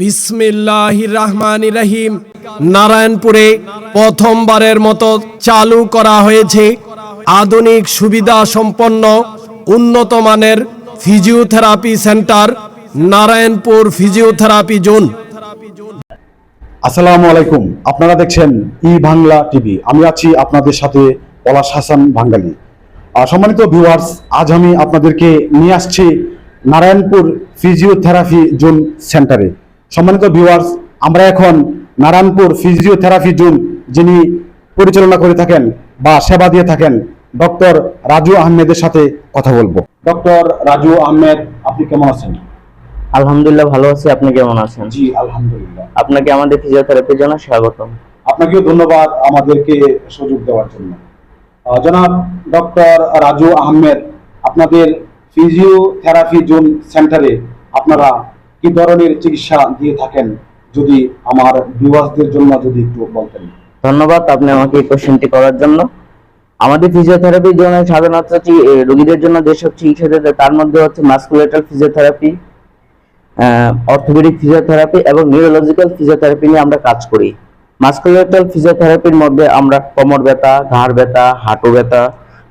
বিসমিল্লাহ রহমান রহিম। নারায়ণপুরে প্রথমবারের মতো চালু করা হয়েছে আধুনিক সুবিধা সম্পন্ন উন্নত মানের physiotherapy centre, Narayanpur physiotherapy zone. আসসালামু আলাইকুম। আপনারা দেখছেন ই বাংলা টিভি। আমি আছি আপনাদের সাথে পলাশ হাসান বাঙ্গালি। সম্মানিত ভিউয়ার্স আজ আমি আপনাদেরকে নিয়ে আসছি নারায়ণপুর ফিজিওথেরাপি জোন সেন্টারে। সম্মানিত ভিউয়ার্স আমরা এখন নারায়ণপুর ফিজিওথেরাপি জোন যিনি পরিচালনা করে থাকেন বা সেবা দিয়ে থাকেন ডক্টর রাজু আহমেদের সাথে কথা বলব। ডক্টর রাজু আহমেদ আপনি কেমন আছেন? আলহামদুলিল্লাহ ভালো আছি। আপনি কেমন আছেন? জি আলহামদুলিল্লাহ। আপনাকে আমাদের ফিজিওথেরাপির জন্য স্বাগতম। আপনাকেও ধন্যবাদ আমাদেরকে সুযোগ দেওয়ার জন্য। জনাব ডক্টর রাজু আহমেদ আপনাদের ফিজিওথেরাপি জোন সেন্টারে আপনারা কি ধরনের চিকিৎসা দিয়ে থাকেন যদি আমার ভিউয়ার্সদের জন্য যদি একটু বলতেন? ধন্যবাদ আপনি আমাকে এই কোশ্চেনটি করার জন্য। আমাদের ফিজিওথেরাপি জন্য সাধারণত রোগীদের জন্য যেসব চিকিৎসা দিতে হয়, তার মধ্যে হচ্ছে মাস্কুলেটার ফিজিওথেরাপি অর্থোপেডিক ফিজিওথেরাপি এবং নিউরোলজিক্যাল ফিজিওথেরাপি নিয়ে আমরা কাজ করি। মাস্কুলেটাল ফিজিওথেরাপির মধ্যে আমরা কোমর ব্যথা ঘাড় ব্যথা হাঁটু ব্যথা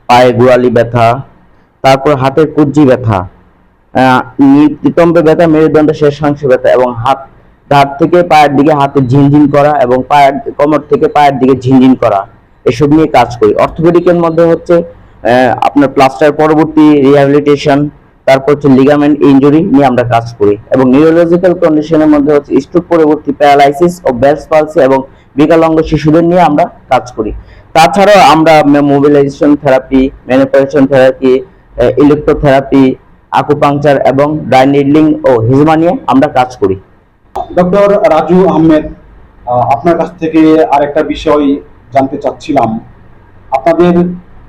পায়ে গোড়ালি ব্যথা তারপর হাতের কুজ্জি ব্যথা নিতম্বে ব্যথা, মেরুদণ্ড শেষাংশ ব্যথা এবং হাত ঘাট থেকে পায়ের দিকে হাতে ঝিনঝিন করা এবং পায়ের কোমর থেকে পায়ের দিকে ঝিনঝিন করা। এসব নিয়ে কাজ করি। অর্থোপেডিকের মধ্যে হচ্ছে আপনার প্লাস্টার পরবর্তী রিহ্যাবিলিটেশন তারপর হচ্ছে লিগামেন্ট ইনজুরি নিয়ে আমরা কাজ করি এবং নিউরোলজিক্যাল কন্ডিশনের মধ্যে হচ্ছে স্ট্রোক পরবর্তী প্যারালাইসিস ও ব্যালস পালসি এবং বিকলাঙ্গ শিশুদের নিয়ে আমরা কাজ করি। তাছাড়াও আমরা mobilisation therapy manipulation therapy electrotherapy acupuncture এবং ড্রাই নিডলিং ও হিজমা নিয়ে আমরা কাজ করি। ডক্টর রাজু আহমেদ আহ, আপনার কাছ থেকে আরেকটা বিষয় জানতে চাচ্ছিলাম। আপনাদের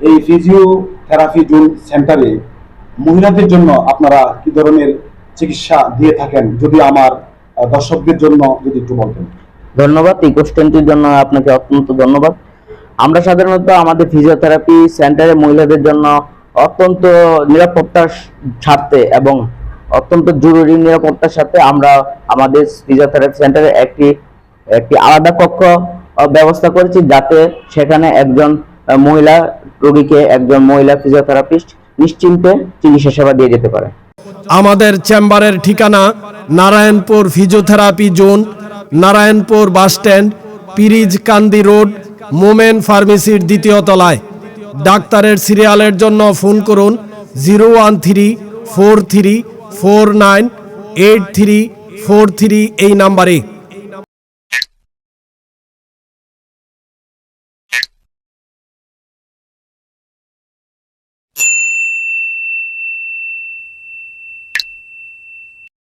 এই ফিজিওথেরাপি জোন সেন্টারে মহিলাদের জন্য আপনারা কি ধরনের চিকিৎসা দিয়ে থাকেন? যদি আমার দর্শকদের জন্য যদি একটু বলতেন। ধন্যবাদ এই কোশ্চেনটির জন্য আপনাকে অত্যন্ত ধন্যবাদ। আমরা সাধারণত আমাদের ফিজিওথেরাপি সেন্টারে মহিলাদের জন্য অত্যন্ত নিরাপত্তার স্বার্থে এবং অত্যন্ত জরুরি নিরাপত্তার সাথে আমরা আমাদের ফিজিওথেরাপি সেন্টারে একটি একটি আলাদা কক্ষ ব্যবস্থা করেছি যাতে সেখানে একজন মহিলা রোগীকে একজন মহিলা ফিজিওথেরাপিস্ট নিশ্চিন্তে চিকিৎসা সেবা দিয়ে যেতে পারে। আমাদের চেম্বারের ঠিকানা Narayanpur physiotherapy zone Narayanpur bus stand Pirij Kandi road Momen ফার্মেসির দ্বিতীয় তলায়। ডাক্তারের সিরিয়ালের জন্য ফোন করুন zero one three four three four nine eight three four three এই নাম্বারে।